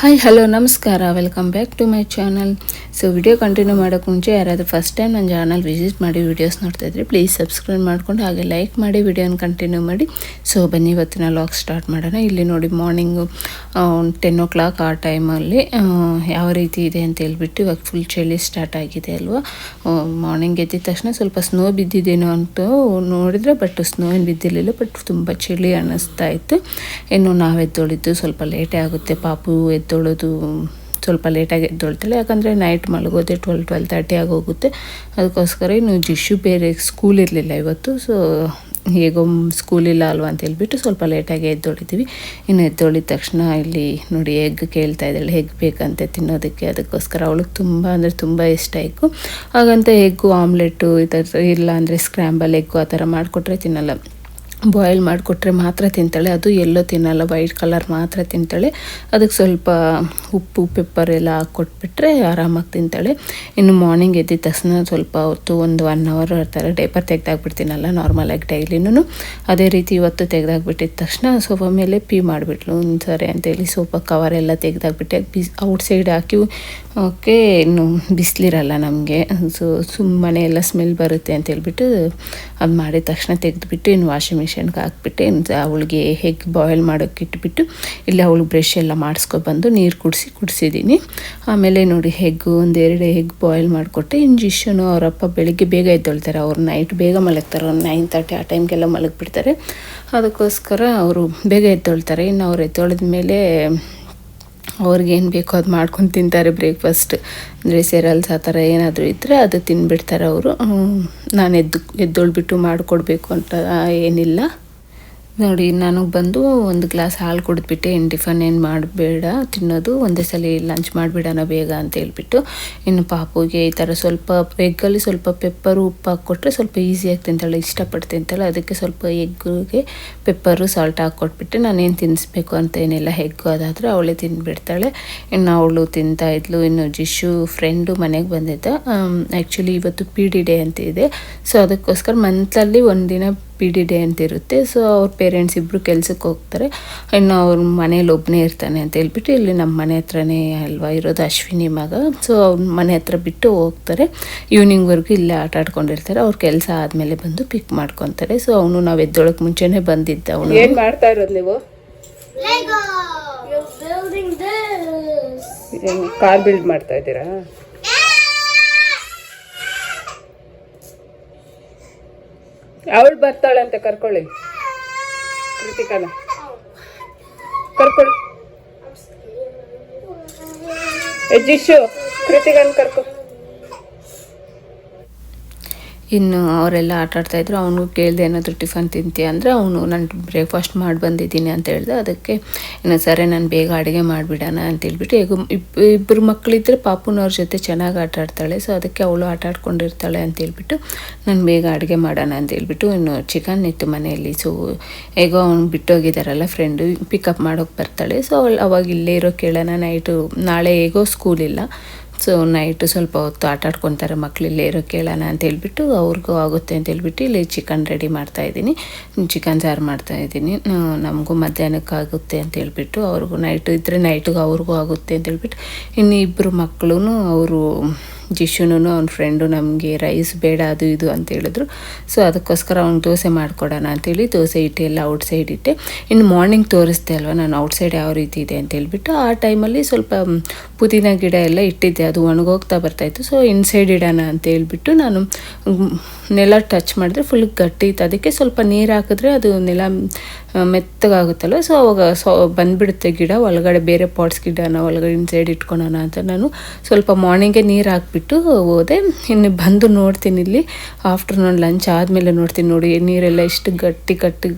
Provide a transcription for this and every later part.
Hi hello ನಮಸ್ಕಾರ. Welcome back to my channel so video continue ಮಾಡೋಕ್ಕೆ ಮುಂಚೆ ಯಾರಾದರೂ ಫಸ್ಟ್ ಟೈಮ್ ನನ್ನ ಚಾನಲ್ ವಿಸಿಟ್ ಮಾಡಿ ವೀಡಿಯೋಸ್ ನೋಡ್ತಾ ಇದ್ರೆ ಪ್ಲೀಸ್ ಸಬ್ಸ್ಕ್ರೈಬ್ ಮಾಡ್ಕೊಂಡು ಹಾಗೆ ಲೈಕ್ ಮಾಡಿ ವಿಡಿಯೋನ ಕಂಟಿನ್ಯೂ ಮಾಡಿ. ಸೊ ಬನ್ನಿ, ಇವತ್ತಿನ ಲಾಗ್ ಸ್ಟಾರ್ಟ್ ಮಾಡೋಣ. ಇಲ್ಲಿ ನೋಡಿ ಮಾರ್ನಿಂಗು ಟೆನ್ ಓ ಕ್ಲಾಕ್ ಆ ಟೈಮಲ್ಲಿ ಯಾವ ರೀತಿ ಇದೆ ಅಂತ ಹೇಳ್ಬಿಟ್ಟು ಇವಾಗ ಫುಲ್ ಚಳಿ ಸ್ಟಾರ್ಟ್ ಆಗಿದೆ ಅಲ್ವಾ? ಮಾರ್ನಿಂಗ್ ಎದ್ದಿದ ತಕ್ಷಣ ಸ್ವಲ್ಪ ಸ್ನೋ ಬಿದ್ದಿದ್ದೇನೋ ಅಂತ ನೋಡಿದರೆ ಬಟ್ ಸ್ನೋ ಏನು ಬಿದ್ದಿರಲಿಲ್ಲ ಬಟ್ ತುಂಬ ಚಳಿ ಅನ್ನಿಸ್ತಾ ಇತ್ತು. ಇನ್ನು ನಾವೆದ್ದೊಳಿದ್ದು ಸ್ವಲ್ಪ ಲೇಟೇ ಆಗುತ್ತೆ, ಪಾಪು ಎದ್ದೊಳೋದು ಸ್ವಲ್ಪ ಲೇಟಾಗಿ ಎದ್ದೊಳ್ತಾಳೆ. ಯಾಕಂದರೆ ನೈಟ್ ಮಲಗೋದೆ ಟ್ವೆಲ್ ಟ್ವೆಲ್ ತರ್ಟಿ ಆಗೋಗುತ್ತೆ. ಅದಕ್ಕೋಸ್ಕರ ಇನ್ನು ಜಿಶು ಬೇರೆ ಸ್ಕೂಲ್ ಇರಲಿಲ್ಲ ಇವತ್ತು. ಸೊ ಹೇಗೋ ಸ್ಕೂಲ್ ಇಲ್ಲ ಅಲ್ವಾ ಅಂತ ಹೇಳ್ಬಿಟ್ಟು ಸ್ವಲ್ಪ ಲೇಟಾಗಿ ಎದ್ದೊಳಿದ್ದೀವಿ ಇನ್ನು ಎದ್ದೊಳಿದ ತಕ್ಷಣ ಇಲ್ಲಿ ನೋಡಿ ಎಗ್ ಕೇಳ್ತಾ ಇದ್ದಾಳೆ. ಎಗ್ ಬೇಕಂತೆ ತಿನ್ನೋದಕ್ಕೆ. ಅದಕ್ಕೋಸ್ಕರ ಅವಳಿಗೆ ತುಂಬ ಅಂದರೆ ತುಂಬ ಇಷ್ಟ ಆಯಿತು ಹಾಗಂತ ಎಗ್ಗು ಆಮ್ಲೆಟ್ಟು ಈ ಥರ ಇಲ್ಲ ಅಂದರೆ ಸ್ಕ್ರ್ಯಾಂಬಲ್ ಎಗ್ಗು ಆ ಥರ ಮಾಡಿಕೊಟ್ರೆ ತಿನ್ನಲ್ಲ. ಬಾಯ್ಲ್ ಮಾಡಿಕೊಟ್ರೆ ಮಾತ್ರ ತಿಂತಾಳೆ. ಅದು ಎಲ್ಲೋ ತಿನ್ನಲ್ಲ ವೈಟ್ ಕಲರ್ ಮಾತ್ರ ತಿಂತಾಳೆ. ಅದಕ್ಕೆ ಸ್ವಲ್ಪ ಉಪ್ಪು ಪೆಪ್ಪರ್ ಎಲ್ಲ ಹಾಕ್ಕೊಟ್ಬಿಟ್ರೆ ಆರಾಮಾಗಿ ತಿಂತಾಳೆ. ಇನ್ನು ಮಾರ್ನಿಂಗ್ ಎದ್ದಿದ ತಕ್ಷಣ ಸ್ವಲ್ಪ ಹೊತ್ತು ಒಂದು ಒನ್ ಅವರ್ ಥರ ಡೇಪರ್ ತೆಗೆದಾಕ್ಬಿಡ್ತೀನಲ್ಲ ನಾರ್ಮಲಾಗಿ ಡೈಲಿನೂ ಅದೇ ರೀತಿ ಇವತ್ತು ತೆಗೆದಾಕ್ಬಿಟ್ಟಿದ ತಕ್ಷಣ ಸೋಫಾ ಮೇಲೆ ಪೀ ಮಾಡಿಬಿಟ್ಲು. ಸರಿ ಅಂತೇಳಿ ಸೋಫಾ ಕವರ್ ಎಲ್ಲ ತೆಗೆದಾಕ್ಬಿಟ್ಟೆ ಬಿಸ್ ಔಟ್ ಸೈಡ್ ಹಾಕಿ, ಓಕೆ, ಇನ್ನು ಬಿಸಿಲಿರಲ್ಲ ನಮಗೆ. ಸೊ ಸುಮ್ಮನೆ ಎಲ್ಲ ಸ್ಮೆಲ್ ಬರುತ್ತೆ ಅಂತ ಹೇಳ್ಬಿಟ್ಟು ಅದು ಮಾಡಿದ ತಕ್ಷಣ ತೆಗೆದುಬಿಟ್ಟು ಇನ್ನು ವಾಷಿಂಗ್ ಮಿಷಿನ್ಗೆ ಹಾಕ್ಬಿಟ್ಟು ಅವಳಿಗೆ ಹೆಗ್ ಬಾಯ್ಲ್ ಮಾಡೋಕ್ಕೆ ಇಟ್ಬಿಟ್ಟು ಇಲ್ಲಿ ಅವಳು ಬ್ರಷ್ ಎಲ್ಲ ಮಾಡಿಸ್ಕೊಬಂದು ನೀರು ಕುಡಿಸಿ ಕುಡಿಸಿದ್ದೀನಿ ಆಮೇಲೆ ನೋಡಿ ಹೆಗ್ಗು ಒಂದೆರಡು ಹೆಗ್ ಬಾಯ್ಲ್ ಮಾಡಿಕೊಟ್ಟೆ. ಇನ್ನು ಅವರಪ್ಪ ಬೆಳಿಗ್ಗೆ ಬೇಗ ಎದ್ದೊಳ್ತಾರೆ. ಅವ್ರು ನೈಟ್ ಬೇಗ ಮಲಗ್ತಾರೆ. ಒಂದು ನೈನ್ ತರ್ಟಿ ಆ ಟೈಮ್ಗೆಲ್ಲ ಮಲಗಿಬಿಡ್ತಾರೆ. ಅದಕ್ಕೋಸ್ಕರ ಅವರು ಬೇಗ ಎದ್ದೊಳ್ತಾರೆ. ಇನ್ನು ಅವ್ರು ಎದ್ದೊಳಿದ ಮೇಲೆ ಅವ್ರಿಗೇನು ಬೇಕೋ ಅದು ಮಾಡ್ಕೊಂಡು ತಿಂತಾರೆ ಬ್ರೇಕ್ಫಾಸ್ಟ್ ಅಂದರೆ ಸೆರಲ್ಸ್ ಆ ಥರ ಏನಾದರೂ ಇದ್ದರೆ ಅದು ತಿಂದುಬಿಡ್ತಾರೆ ಅವರು. ನಾನು ಎದ್ದು, ಎದ್ದೊಳ್ಬಿಟ್ಟು ಮಾಡಿಕೊಡ್ಬೇಕು ಅಂತ ಏನಿಲ್ಲ. ನೋಡಿ, ನಾನು ಬಂದು ಒಂದು ಗ್ಲಾಸ್ ಹಾಲು ಕುಡಿದ್ಬಿಟ್ಟೆ ಏನು ಟಿಫನ್ ಏನು ಮಾಡಬೇಡ, ತಿನ್ನೋದು ಒಂದೇ ಸಲ ಲಂಚ್ ಮಾಡಿಬಿಡೋಣ ಬೇಗ ಅಂತ ಹೇಳ್ಬಿಟ್ಟು, ಇನ್ನು ಪಾಪುಗೆ ಈ ಥರ ಸ್ವಲ್ಪ ಎಗ್ಗಲ್ಲಿ ಸ್ವಲ್ಪ ಪೆಪ್ಪರು ಉಪ್ಪು ಹಾಕ್ಕೊಟ್ರೆ ಸ್ವಲ್ಪ ಈಸಿಯಾಗಿ ತಿಂತಾಳೆ ಇಷ್ಟಪಟ್ಟು ತಿಂತಾಳೆ ಅದಕ್ಕೆ ಸ್ವಲ್ಪ ಎಗ್ಗಿಗೆ ಪೆಪ್ಪರು ಸಾಲ್ಟ್ ಹಾಕ್ಕೊಟ್ಬಿಟ್ಟು ನಾನೇನು ತಿನ್ನಿಸ್ಬೇಕು ಅಂತ ಏನಿಲ್ಲ ಹೆಗ್ಗು ಅದಾದರೆ ಅವಳೇ ತಿಂದುಬಿಡ್ತಾಳೆ ಇನ್ನು ಅವಳು ತಿಂತಾ ಇದ್ಲು, ಇನ್ನು ಜಿಶು ಫ್ರೆಂಡು ಮನೆಗೆ ಬಂದಿದ್ದ. ಆ್ಯಕ್ಚುಲಿ ಇವತ್ತು ಪಿ ಡಿ ಡೇ ಅಂತ ಇದೆ. ಸೊ ಅದಕ್ಕೋಸ್ಕರ ಮಂತಲ್ಲಿ ಒಂದಿನ ಪಿ ಡಿ ಡೇ ಅಂತ ಇರುತ್ತೆ. ಸೊ ಅವ್ರ ಪೇರೆಂಟ್ಸ್ ಇಬ್ಬರು ಕೆಲ್ಸಕ್ಕೆ ಹೋಗ್ತಾರೆ. ಇನ್ನು ಅವ್ರ ಮನೇಲಿ ಒಬ್ಬನೇ ಇರ್ತಾನೆ ಅಂತ ಹೇಳ್ಬಿಟ್ಟು ಇಲ್ಲಿ ನಮ್ಮ ಮನೆ ಹತ್ರನೇ ಅಲ್ವಾ ಇರೋದು ಅಶ್ವಿನಿ ಮಗ. ಸೊ ಅವ್ರ ಮನೆ ಹತ್ರ ಬಿಟ್ಟು ಹೋಗ್ತಾರೆ. ಈವ್ನಿಂಗ್ವರೆಗೂ ಇಲ್ಲೇ ಆಟ ಆಡ್ಕೊಂಡಿರ್ತಾರೆ. ಅವ್ರ ಕೆಲಸ ಆದಮೇಲೆ ಬಂದು ಪಿಕ್ ಮಾಡ್ಕೊತಾರೆ. ಸೊ ಅವನು ನಾವು ಎದ್ದೊಳಕ್ಕೆ ಮುಂಚೆನೇ ಬಂದಿದ್ದ ಅವನು. ಏನು ಮಾಡ್ತಾ ಇರೋದು ನೀವು? Lego! You're building this. Car build ಮಾಡ್ತಾ ಇದ್ದೀರಾ? ಅವಳು ಬರ್ತಾಳಂತೆ ಕರ್ಕೊಳ್ಳಿ. ಕೃತಿಕಾನ. ಕರ್ಕೊಳ್ಳಿ. ಜಿಶು ಕೃತಿಕನ್ ಕರ್ಕೊ ಇನ್ನು ಅವರೆಲ್ಲ ಆಟ ಆಡ್ತಾಯಿದ್ರು ಅವನು ಕೇಳಿದೆ, ಏನಾದರೂ ಟಿಫನ್ ತಿಂತೀಯ? ಅಂದರೆ, ಅವನು ನಾನು ಬ್ರೇಕ್ಫಾಸ್ಟ್ ಮಾಡಿ ಬಂದಿದ್ದೀನಿ ಅಂತ ಹೇಳಿದೆ. ಅದಕ್ಕೆ, ಇನ್ನು ಸರಿ, ನಾನು ಬೇಗ ಅಡುಗೆ ಮಾಡಿಬಿಡೋಣ ಅಂತ ಹೇಳ್ಬಿಟ್ಟು ಈಗ ಇಬ್ ಇಬ್ಬರು ಮಕ್ಕಳಿದ್ದರೆ ಪಾಪುನವ್ರ ಜೊತೆ ಚೆನ್ನಾಗಿ ಆಟ ಆಡ್ತಾಳೆ. ಸೊ ಅದಕ್ಕೆ ಅವಳು ಆಟ ಆಡ್ಕೊಂಡಿರ್ತಾಳೆ ಅಂತ ಹೇಳ್ಬಿಟ್ಟು, ನಾನು ಬೇಗ ಅಡುಗೆ ಮಾಡೋಣ ಅಂತ ಹೇಳ್ಬಿಟ್ಟು, ಇನ್ನು ಚಿಕನ್ ಇತ್ತು ಮನೆಯಲ್ಲಿ. ಸೊ ಹೇಗೋ ಅವ್ನು ಬಿಟ್ಟೋಗಿದ್ದಾರಲ್ಲ ಫ್ರೆಂಡು ಪಿಕಪ್ ಮಾಡೋಕೆ ಬರ್ತಾಳೆ. ಸೊ ಅವಳು ಅವಾಗ ಇಲ್ಲೇ ಇರೋ ಕೇಳೋಣ, ನೈಟು, ನಾಳೆ ಹೇಗೋ ಸ್ಕೂಲ್ ಇಲ್ಲ. ಸೊ ನೈಟ್ ಸ್ವಲ್ಪ ಹೊತ್ತು ಆಟ ಆಡ್ಕೊತಾರೆ ಮಕ್ಳು, ಇಲ್ಲೇ ಇರೋ, ಕೇಳೋಣ ಅಂತ ಹೇಳ್ಬಿಟ್ಟು ಅವ್ರಿಗೂ ಆಗುತ್ತೆ ಅಂತ ಹೇಳ್ಬಿಟ್ಟು ಇಲ್ಲಿ ಚಿಕನ್ ರೆಡಿ ಮಾಡ್ತಾ ಇದ್ದೀನಿ. ಚಿಕನ್ ಸಾರು ಮಾಡ್ತಾ ಇದ್ದೀನಿ. ನಮಗೂ ಮಧ್ಯಾಹ್ನಕ್ಕೆ ಆಗುತ್ತೆ ಅಂತ ಹೇಳ್ಬಿಟ್ಟು ಅವ್ರಿಗೂ ನೈಟ್ ಇದ್ದರೆ ನೈಟಿಗೆ ಅವ್ರಿಗೂ ಆಗುತ್ತೆ ಅಂತ ಹೇಳ್ಬಿಟ್ಟು ಇನ್ನು ಇಬ್ಬರು ಮಕ್ಕಳು ಅವರು ಜಿಶುನು ಅವ್ನ ಫ್ರೆಂಡು ನಮಗೆ ರೈಸ್ ಬೇಡ ಅದು ಇದು ಅಂತ ಹೇಳಿದ್ರು. ಸೊ ಅದಕ್ಕೋಸ್ಕರ ಅವ್ನಿಗೆ ದೋಸೆ ಮಾಡಿಕೊಡೋಣ ಅಂತೇಳಿ ದೋಸೆ ಇಟ್ಟೆ ಎಲ್ಲ ಔಟ್ ಸೈಡ್ ಇಟ್ಟೆ. ಇನ್ನು ಮಾರ್ನಿಂಗ್ ತೋರಿಸ್ದೆ ಅಲ್ವಾ, ನಾನು ಔಟ್ ಸೈಡ್ ಯಾವ ರೀತಿ ಇದೆ ಅಂತ ಹೇಳ್ಬಿಟ್ಟು ಆ ಟೈಮಲ್ಲಿ ಸ್ವಲ್ಪ ಪುದೀನ ಗಿಡ ಎಲ್ಲ ಇಟ್ಟಿದ್ದೆ. ಅದು ಒಣಗೋಗ್ತಾ ಬರ್ತಾಯಿತ್ತು ಸೊ ಇನ್ಸೈಡ್ ಇಡೋಣ ಅಂತ ಹೇಳ್ಬಿಟ್ಟು ನಾನು ನೆಲ ಟಚ್ ಮಾಡಿದ್ರೆ ಫುಲ್ ಗಟ್ಟಿ ಇತ್ತು. ಅದಕ್ಕೆ ಸ್ವಲ್ಪ ನೀರು ಹಾಕಿದ್ರೆ ಅದು ನೆಲ ಮೆತ್ತಗಾಗುತ್ತಲ್ಲ ಸೊ ಅವಾಗ ಸೊ, ಬಂದುಬಿಡುತ್ತೆ ಗಿಡ. ಒಳಗಡೆ ಬೇರೆ ಪಾಟ್ಸ್ ಗಿಡನ ಒಳಗಡೆ ಇನ್ಸೈಡ್ ಇಟ್ಕೊಳೋಣ ಅಂತ ನಾನು ಸ್ವಲ್ಪ ಮಾರ್ನಿಂಗೇ ನೀರು ಹಾಕ್ಬಿಟ್ಟು ಹೋದೆ. ಇನ್ನು ಬಂದು ನೋಡ್ತೀನಿ ಇಲ್ಲಿ. ಆಫ್ಟರ್ನೂನ್ ಲಂಚ್ ಆದಮೇಲೆ ನೋಡ್ತೀನಿ ನೋಡಿ, ನೀರೆಲ್ಲ ಎಷ್ಟು ಗಟ್ಟಿ ಗಟ್ಟಿ,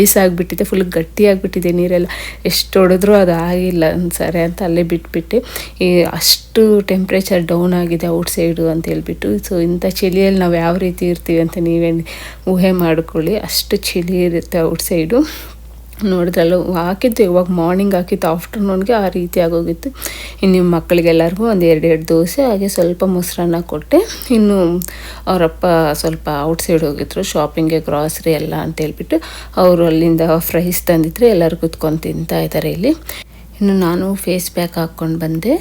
ಐಸ್ ಆಗಿಬಿಟ್ಟಿದೆ ಫುಲ್ ಗಟ್ಟಿ ಆಗಿಬಿಟ್ಟಿದೆ ನೀರೆಲ್ಲ. ಎಷ್ಟು ಹೊಡೆದ್ರೂ ಅದು ಆಗಿಲ್ಲ ಸರಿ ಅಂತ ಅಲ್ಲೇ ಬಿಟ್ಬಿಟ್ಟು. ಈ ಅಷ್ಟು ಟೆಂಪ್ರೇಚರ್ ಡೌನ್ ಆಗಿದೆ ಔಟ್ ಸೈಡು ಅಂತ ಹೇಳ್ಬಿಟ್ಟು. ಸೊ ಇಂಥ ಚಳಿಯಲ್ಲಿ ನಾವು ಯಾವ ರೀತಿ ಇರ್ತೀವಿ ಅಂತ ನೀವೇ ಊಹೆ ಮಾಡ್ಕೊಳ್ಳಿ. ಅಷ್ಟು ಚಳಿ ಇರುತ್ತೆ ಔಟ್ ಸೈಡು. ನೋಡಿದ್ರಲ್ಲ, ಹಾಕಿದ್ದು ಇವಾಗ ಮಾರ್ನಿಂಗ್ ಹಾಕಿತ್ತು ಆಫ್ಟರ್ನೂನ್ಗೆ ಆ ರೀತಿ ಆಗೋಗಿತ್ತು. ಇನ್ನು ನಿಮ್ಮ ಮಕ್ಕಳಿಗೆಲ್ಲರಿಗೂ ಒಂದು ಎರಡೆರಡು ಎರಡು ದೋಸೆ, ಹಾಗೆ ಸ್ವಲ್ಪ ಮೊಸರನ್ನ ಕೊಟ್ಟೆ. ಇನ್ನು ಅವರಪ್ಪ ಸ್ವಲ್ಪ ಔಟ್ ಸೈಡ್ ಹೋಗಿದ್ರು ಶಾಪಿಂಗ್ಗೆ ಗ್ರಾಸರಿ ಎಲ್ಲ ಅಂತ ಹೇಳ್ಬಿಟ್ಟು ಅವರು ಅಲ್ಲಿಂದ ಫ್ರೈಸ್ ತಂದಿದ್ರೆ ಎಲ್ಲರೂ ಕುತ್ಕೊಂಡು ತಿಂತಾ ಇದ್ದಾರೆ ಇಲ್ಲಿ. ಇನ್ನು ನಾನು ಫೇಸ್ ಪ್ಯಾಕ್ ಹಾಕ್ಕೊಂಡು ಬಂದೆ.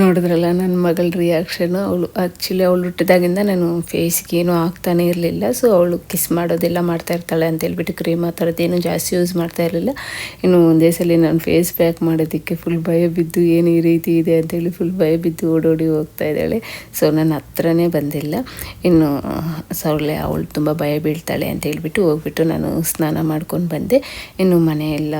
ನೋಡಿದ್ರಲ್ಲ ನನ್ನ ಮಗಳ ರಿಯಾಕ್ಷನು ಅವಳು ಆ್ಯಕ್ಚುಲಿ ಅವಳು ಹುಟ್ಟಿದಾಗಿಂದ ನಾನು ಫೇಸ್ಗೆ ಏನೂ ಆಗ್ತಾನೆ ಇರಲಿಲ್ಲ. ಸೊ ಅವಳು ಕಿಸ್ ಮಾಡೋದೆಲ್ಲ ಮಾಡ್ತಾ ಇರ್ತಾಳೆ ಅಂತ ಹೇಳ್ಬಿಟ್ಟು ಕ್ರೀಮ್ ಆ ಥರದ್ದೇನು ಜಾಸ್ತಿ ಯೂಸ್ ಮಾಡ್ತಾ ಇರಲಿಲ್ಲ. ಇನ್ನು ಒಂದೇ ಸಲ ನಾನು ಫೇಸ್ ಪ್ಯಾಕ್ ಮಾಡೋದಕ್ಕೆ ಫುಲ್ ಭಯ ಬಿದ್ದು ಏನು ಈ ರೀತಿ ಇದೆ ಅಂತೇಳಿ ಫುಲ್ ಭಯ ಬಿದ್ದು ಓಡೋಡಿ ಹೋಗ್ತಾ ಇದ್ದಾಳೆ. ಸೊ ನನ್ನ ಹತ್ರನೇ ಬಂದಿಲ್ಲ. ಇನ್ನು ಸೊಳ್ಳೆ ಅವಳು ತುಂಬ ಭಯ ಬೀಳ್ತಾಳೆ ಅಂತ ಹೇಳ್ಬಿಟ್ಟು ಹೋಗ್ಬಿಟ್ಟು ನಾನು ಸ್ನಾನ ಮಾಡ್ಕೊಂಡು ಬಂದೆ. ಇನ್ನು ಮನೆಯೆಲ್ಲ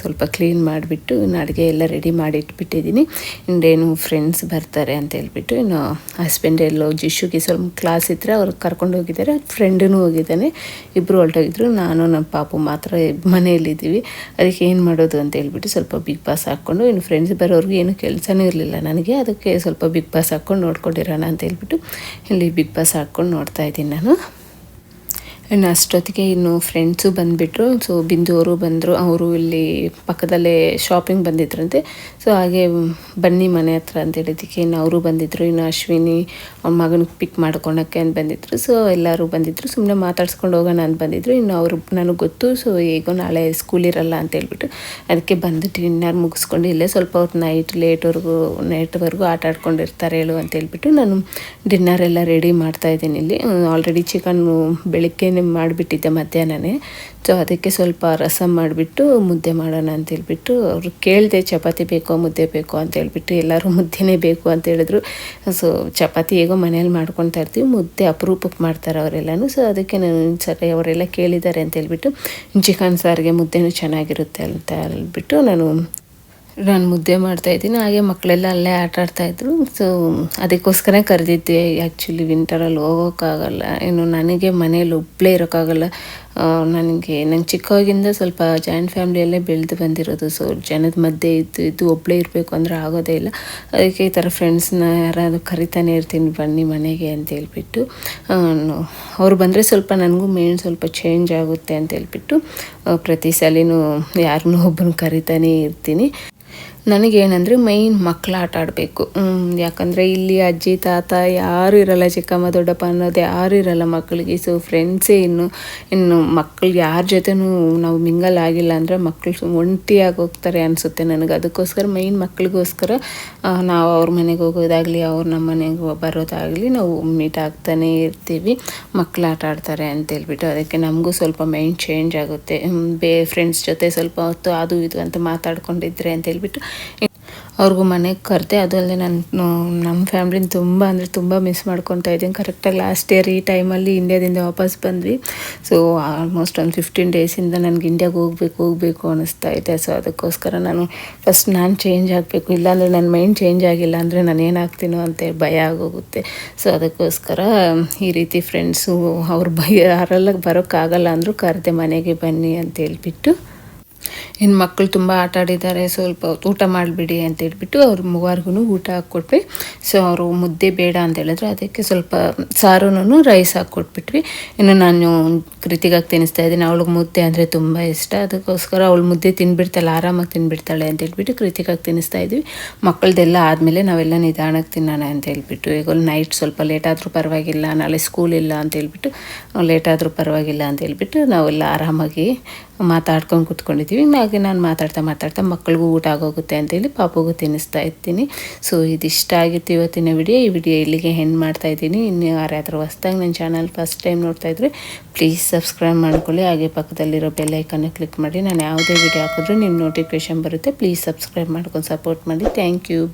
ಸ್ವಲ್ಪ ಕ್ಲೀನ್ ಮಾಡಿಬಿಟ್ಟು ಇನ್ನು ಅಡುಗೆ ಎಲ್ಲ ರೆಡಿ ಮಾಡಿ ಇಟ್ಬಿಟ್ಟಿದ್ದೀನಿ. ಇನ್ನೇನು ಫ್ರೆಂಡ್ಸ್ ಬರ್ತಾರೆ ಅಂತ ಹೇಳ್ಬಿಟ್ಟು ಇನ್ನು ಹಸ್ಬೆಂಡ್ ಎಲ್ಲೋ ಜಿಶುಗೆ ಸ್ವಲ್ಪ ಕ್ಲಾಸ್ ಇದ್ದರೆ ಅವ್ರಿಗೆ ಕರ್ಕೊಂಡು ಹೋಗಿದ್ದಾರೆ. ಫ್ರೆಂಡೂ ಹೋಗಿದ್ದಾನೆ. ಇಬ್ಬರು ಹೊರಟೋಗಿದ್ರು. ನಾನು, ನಮ್ಮ ಪಾಪು ಮಾತ್ರ ಮನೆಯಲ್ಲಿದ್ದೀವಿ. ಅದಕ್ಕೆ ಏನು ಮಾಡೋದು ಅಂತ ಹೇಳ್ಬಿಟ್ಟು ಸ್ವಲ್ಪ ಬಿಗ್ ಬಾಸ್ ಹಾಕ್ಕೊಂಡು ಇನ್ನು ಫ್ರೆಂಡ್ಸ್ ಬರೋರಿಗೆ ಏನು ಕೆಲಸನೂ ಇರಲಿಲ್ಲ ನನಗೆ. ಅದಕ್ಕೆ ಸ್ವಲ್ಪ ಬಿಗ್ ಬಾಸ್ ಹಾಕ್ಕೊಂಡು ನೋಡ್ಕೊಂಡಿರೋಣ ಅಂತ ಹೇಳ್ಬಿಟ್ಟು ಇಲ್ಲಿ ಬಿಗ್ ಬಾಸ್ ಹಾಕ್ಕೊಂಡು ನೋಡ್ತಾ ಇದ್ದೀನಿ ನಾನು. ಇನ್ನು ಅಷ್ಟೊತ್ತಿಗೆ ಇನ್ನು ಫ್ರೆಂಡ್ಸು ಬಂದುಬಿಟ್ರು. ಸೊ ಬಿಂದು ಅವರು ಬಂದರು. ಅವರು ಇಲ್ಲಿ ಪಕ್ಕದಲ್ಲೇ ಶಾಪಿಂಗ್ ಬಂದಿದ್ರಂತೆ. ಸೊ ಹಾಗೆ ಬನ್ನಿ ಮನೆ ಹತ್ರ ಅಂತ ಹೇಳಿದ್ದಕ್ಕೆ ಇನ್ನು ಅವರು ಬಂದಿದ್ದರು ಇನ್ನು ಅಶ್ವಿನಿ ಅವ್ರ ಮಗನ ಪಿಕ್ ಮಾಡ್ಕೊಳಕ್ಕೆ ಅಂತ ಬಂದಿದ್ದರು ಸೊ ಎಲ್ಲರೂ ಬಂದಿದ್ದರು ಸುಮ್ಮನೆ ಮಾತಾಡ್ಸ್ಕೊಂಡು ಹೋಗೋಣ ಅಂತ ಬಂದಿದ್ದರು ಇನ್ನು ಅವರು, ನನಗೆ ಗೊತ್ತು. ಸೊ ಹೇಗೋ ನಾಳೆ ಸ್ಕೂಲ್ ಇರಲ್ಲ ಅಂತ ಹೇಳ್ಬಿಟ್ಟು ಅದಕ್ಕೆ ಬಂದು ಡಿನ್ನರ್ ಮುಗಿಸ್ಕೊಂಡು ಇಲ್ಲೇ ಸ್ವಲ್ಪ ಹೊತ್ತು ನೈಟ್ ಲೇಟ್ವರೆಗೂ ನೈಟ್ವರೆಗೂ ಆಟ ಆಡ್ಕೊಂಡಿರ್ತಾರೆ ಹೇಳು ಅಂತ ಹೇಳ್ಬಿಟ್ಟು ನಾನು ಡಿನ್ನರ್ ಎಲ್ಲ ರೆಡಿ ಮಾಡ್ತಾ ಇದ್ದೀನಿ ಇಲ್ಲಿ. ಆಲ್ರೆಡಿ ಚಿಕನ್ನು ಬೆಳಿಗ್ಗೆನೇ ಮಾಡಿಬಿಟ್ಟಿದ್ದೆ ಮಧ್ಯಾಹ್ನನೇ. ಸೊ ಅದಕ್ಕೆ ಸ್ವಲ್ಪ ರಸಂ ಮಾಡಿಬಿಟ್ಟು ಮುದ್ದೆ ಮಾಡೋಣ ಅಂತೇಳ್ಬಿಟ್ಟು ಅವರು ಕೇಳಿದೆ ಚಪಾತಿ ಬೇಕೋ ಮುದ್ದೆ ಬೇಕೋ ಅಂತ ಹೇಳ್ಬಿಟ್ಟು ಎಲ್ಲರೂ ಮುದ್ದೆನೇ ಬೇಕು ಅಂತ ಹೇಳಿದ್ರು. ಸೊ ಚಪಾತಿ ಹೇಗೋ ಮನೇಲಿ ಮಾಡ್ಕೊತಾ ಇರ್ತೀವಿ, ಮುದ್ದೆ ಅಪರೂಪಕ್ಕೆ ಮಾಡ್ತಾರೆ ಅವರೆಲ್ಲನೂ. ಸೊ ಅದಕ್ಕೆ ನಾನು ಸರಿ ಅವರೆಲ್ಲ ಕೇಳಿದ್ದಾರೆ ಅಂತೇಳ್ಬಿಟ್ಟು ಚಿಕನ್ ಸಾರಿಗೆ ಮುದ್ದೆನೂ ಚೆನ್ನಾಗಿರುತ್ತೆ ಅಂತ ಹೇಳ್ಬಿಟ್ಟು ನಾನು ನಾನು ಮುದ್ದೆ ಮಾಡ್ತಾಯಿದ್ದೀನಿ ಹಾಗೆ ಮಕ್ಕಳೆಲ್ಲ ಅಲ್ಲೇ ಆಟ ಆಡ್ತಾಯಿದ್ರು ಸೊ ಅದಕ್ಕೋಸ್ಕರ ಕರೆದಿದ್ದೆ. ಆ್ಯಕ್ಚುಲಿ ವಿಂಟರಲ್ಲಿ ಹೋಗೋಕ್ಕಾಗಲ್ಲ. ಏನು ನನಗೆ ಮನೇಲಿ ಒಬ್ಬಳೇ ಇರೋಕ್ಕಾಗಲ್ಲ. ನನಗೆ ನಂಗೆ ಚಿಕ್ಕವಾಗಿಂದ ಸ್ವಲ್ಪ ಜಾಯಿಂಟ್ ಫ್ಯಾಮಿಲಿಯಲ್ಲೇ ಬೆಳೆದು ಬಂದಿರೋದು. ಸೊ ಜನದ ಮಧ್ಯೆ ಇದ್ದು ಇದ್ದು ಒಬ್ಬಳೇ ಇರಬೇಕು ಅಂದರೆ ಆಗೋದೇ ಇಲ್ಲ. ಅದಕ್ಕೆ ಈ ಥರ ಫ್ರೆಂಡ್ಸ್ನ ಯಾರಾದರೂ ಕರಿತಾನೆ ಇರ್ತೀನಿ. ಬನ್ನಿ ಮನೆಗೆ ಅಂತ ಹೇಳ್ಬಿಟ್ಟು ಅವ್ರು ಬಂದರೆ ಸ್ವಲ್ಪ ನನಗೂ ಮೇನ್ ಸ್ವಲ್ಪ ಚೇಂಜ್ ಆಗುತ್ತೆ ಅಂತ ಹೇಳ್ಬಿಟ್ಟು ಪ್ರತಿ ಸಲಿನೂ ಯಾರನ್ನೂ ಒಬ್ಬನ ಕರಿತಾನೇ ಇರ್ತೀನಿ. ನನಗೇನಂದರೆ ಮೈನ್ ಮಕ್ಕಳು ಆಟ ಆಡಬೇಕು. ಯಾಕಂದರೆ ಇಲ್ಲಿ ಅಜ್ಜಿ, ತಾತ ಯಾರು ಇರಲ್ಲ, ಚಿಕ್ಕಮ್ಮ, ದೊಡ್ಡಪ್ಪ ಅನ್ನೋದು ಯಾರು ಇರಲ್ಲ ಮಕ್ಕಳಿಗೆ ಸೊ ಫ್ರೆಂಡ್ಸೇ ಇನ್ನು ಇನ್ನು ಮಕ್ಕಳು ಯಾರ ಜೊತೆನೂ ನಾವು ಮಿಂಗಲ್ ಆಗಿಲ್ಲ ಅಂದರೆ ಮಕ್ಕಳು ಒಂಟಿಯಾಗಿ ಹೋಗ್ತಾರೆ ಅನಿಸುತ್ತೆ ನನಗೆ. ಅದಕ್ಕೋಸ್ಕರ ಮೈನ್ ಮಕ್ಕಳಿಗೋಸ್ಕರ ನಾವು ಅವ್ರ ಮನೆಗೆ ಹೋಗೋದಾಗಲಿ, ಅವ್ರು ನಮ್ಮ ಮನೆಗೆ ಬರೋದಾಗಲಿ ನಾವು ಮೀಟ್ ಆಗ್ತಾನೆ ಇರ್ತೀವಿ. ಮಕ್ಕಳು ಆಟ ಆಡ್ತಾರೆ ಅಂತ ಹೇಳ್ಬಿಟ್ಟು ಅದಕ್ಕೆ ನಮಗೂ ಸ್ವಲ್ಪ ಮೈಂಡ್ ಚೇಂಜ್ ಆಗುತ್ತೆ. ಬೇ ಫ್ರೆಂಡ್ಸ್ ಜೊತೆ ಸ್ವಲ್ಪ ಹೊತ್ತು ಅದು ಇದು ಅಂತ ಮಾತಾಡ್ಕೊಂಡಿದ್ರೆ ಅಂತ ಹೇಳ್ಬಿಟ್ಟು ಅವ್ರಿಗೂ ಮನೆಗೆ ಕರೆದೆ ಅದು ಅಲ್ಲದೆ ನಾನು ನಮ್ಮ ಫ್ಯಾಮ್ಲಿನ ತುಂಬ ಅಂದರೆ ತುಂಬ ಮಿಸ್ ಮಾಡ್ಕೊತಾ ಇದ್ದೀನಿ. ಕರೆಕ್ಟಾಗಿ ಲಾಸ್ಟ್ ಇಯರ್ ಈ ಟೈಮಲ್ಲಿ ಇಂಡ್ಯಾದಿಂದ ವಾಪಸ್ ಬಂದ್ವಿ. ಸೊ ಆಲ್ಮೋಸ್ಟ್ ಒಂದು ಫಿಫ್ಟೀನ್ ಡೇಸಿಂದ ನನಗೆ ಇಂಡ್ಯಾಗೆ ಹೋಗ್ಬೇಕು, ಹೋಗಬೇಕು ಅನಿಸ್ತಾ ಇದೆ. ಸೊ ಅದಕ್ಕೋಸ್ಕರ ನಾನು ಫಸ್ಟ್ ನಾನು ಚೇಂಜ್ ಆಗಬೇಕು. ಇಲ್ಲಾಂದರೆ ನನ್ನ ಮೈಂಡ್ ಚೇಂಜ್ ಆಗಿಲ್ಲ ಅಂದರೆ ನಾನು ಏನಾಗ್ತೀನೋ ಅಂತ ಭಯ ಆಗೋಗುತ್ತೆ. ಸೊ ಅದಕ್ಕೋಸ್ಕರ ಈ ರೀತಿ ಫ್ರೆಂಡ್ಸು ಅವ್ರು ಭಯ ಯಾರೆಲ್ಲ ಬರೋಕ್ಕಾಗಲ್ಲ ಅಂದರೂ ಕರೆದೆ ಮನೆಗೆ ಬನ್ನಿ ಅಂತ ಹೇಳ್ಬಿಟ್ಟು ಇನ್ನು ಮಕ್ಕಳು ತುಂಬ ಆಟ ಆಡಿದ್ದಾರೆ, ಸ್ವಲ್ಪ ಊಟ ಮಾಡಿಬಿಡಿ ಅಂತ ಹೇಳ್ಬಿಟ್ಟು ಅವ್ರ ಮೂವರ್ಗು ಊಟ ಹಾಕ್ಕೊಟ್ವಿ. ಸೊ ಅವರು ಮುದ್ದೆ ಬೇಡ ಅಂತ ಹೇಳಿದ್ರು. ಅದಕ್ಕೆ ಸ್ವಲ್ಪ ಸಾರುನೂ ರೈಸ್ ಹಾಕ್ಕೊಟ್ಬಿಟ್ವಿ. ಇನ್ನು ನಾನು ಕೃತಿಗಾಗಿ ತಿನ್ನಿಸ್ತಾ ಇದ್ದೀನಿ. ಅವಳಿಗೆ ಮುದ್ದೆ ಅಂದರೆ ತುಂಬ ಇಷ್ಟ. ಅದಕ್ಕೋಸ್ಕರ ಅವಳು ಮುದ್ದೆ ತಿನ್ಬಿಡ್ತಾಳೆ, ಆರಾಮಾಗಿ ತಿನ್ಬಿಡ್ತಾಳೆ ಅಂತ ಹೇಳ್ಬಿಟ್ಟು ಕೃತಿಗಾಗಿ ತಿನ್ನಿಸ್ತಾ ಇದ್ವಿ. ಮಕ್ಕಳದೆಲ್ಲ ಆದಮೇಲೆ ನಾವೆಲ್ಲ ನಿಧಾನಕ್ಕೆ ತಿನ್ನೋಣ ಅಂತ ಹೇಳ್ಬಿಟ್ಟು, ಈಗ ನೈಟ್ ಸ್ವಲ್ಪ ಲೇಟ್ ಆದರೂ ಪರವಾಗಿಲ್ಲ, ನಾಳೆ ಸ್ಕೂಲ್ ಇಲ್ಲ ಅಂತ ಹೇಳ್ಬಿಟ್ಟು ಲೇಟ್ ಪರವಾಗಿಲ್ಲ ಅಂತ ಹೇಳ್ಬಿಟ್ಟು ನಾವೆಲ್ಲ ಆರಾಮಾಗಿ ಮಾತಾಡ್ಕೊಂಡು ಕೂತ್ಕೊಂಡಿದ್ದೀವಿ ಹಾಗೆ ನಾನು ಮಾತಾಡ್ತಾ ಮಾತಾಡ್ತಾ ಮಕ್ಕಳಿಗೂ ಊಟ ಆಗೋಗುತ್ತೆ ಅಂತೇಳಿ ಪಾಪಗೂ ತಿನ್ನಿಸ್ತಾ ಇರ್ತೀನಿ. ಸೊ ಇದಿಷ್ಟ ಆಗಿತ್ತು ಇವತ್ತಿನ ವಿಡಿಯೋ. ಈ ವಿಡಿಯೋ ಇಲ್ಲಿಗೆ ಹೆಣ್ಣು ಮಾಡ್ತಾ ಇದ್ದೀನಿ. ಇನ್ನು ಯಾರಾದರೂ ಹೊಸ್ದಾಗಿ ನನ್ನ ಚಾನಲ್ ಫಸ್ಟ್ ಟೈಮ್ ನೋಡ್ತಾ ಇದ್ರೆ ಪ್ಲೀಸ್ ಸಬ್ಸ್ಕ್ರೈಬ್ ಮಾಡ್ಕೊಳ್ಳಿ. ಹಾಗೆ ಪಕ್ಕದಲ್ಲಿರೋ ಬೆಲ್ ಐಕನ್ನ ಕ್ಲಿಕ್ ಮಾಡಿ. ನಾನು ಯಾವುದೇ ವಿಡಿಯೋ ಹಾಕಿದ್ರು ನಿಮ್ಮ ನೋಟಿಫಿಕೇಶನ್ ಬರುತ್ತೆ. ಪ್ಲೀಸ್ ಸಬ್ಸ್ಕ್ರೈಬ್ ಮಾಡ್ಕೊಂಡು ಸಪೋರ್ಟ್ ಮಾಡಿ. Thank you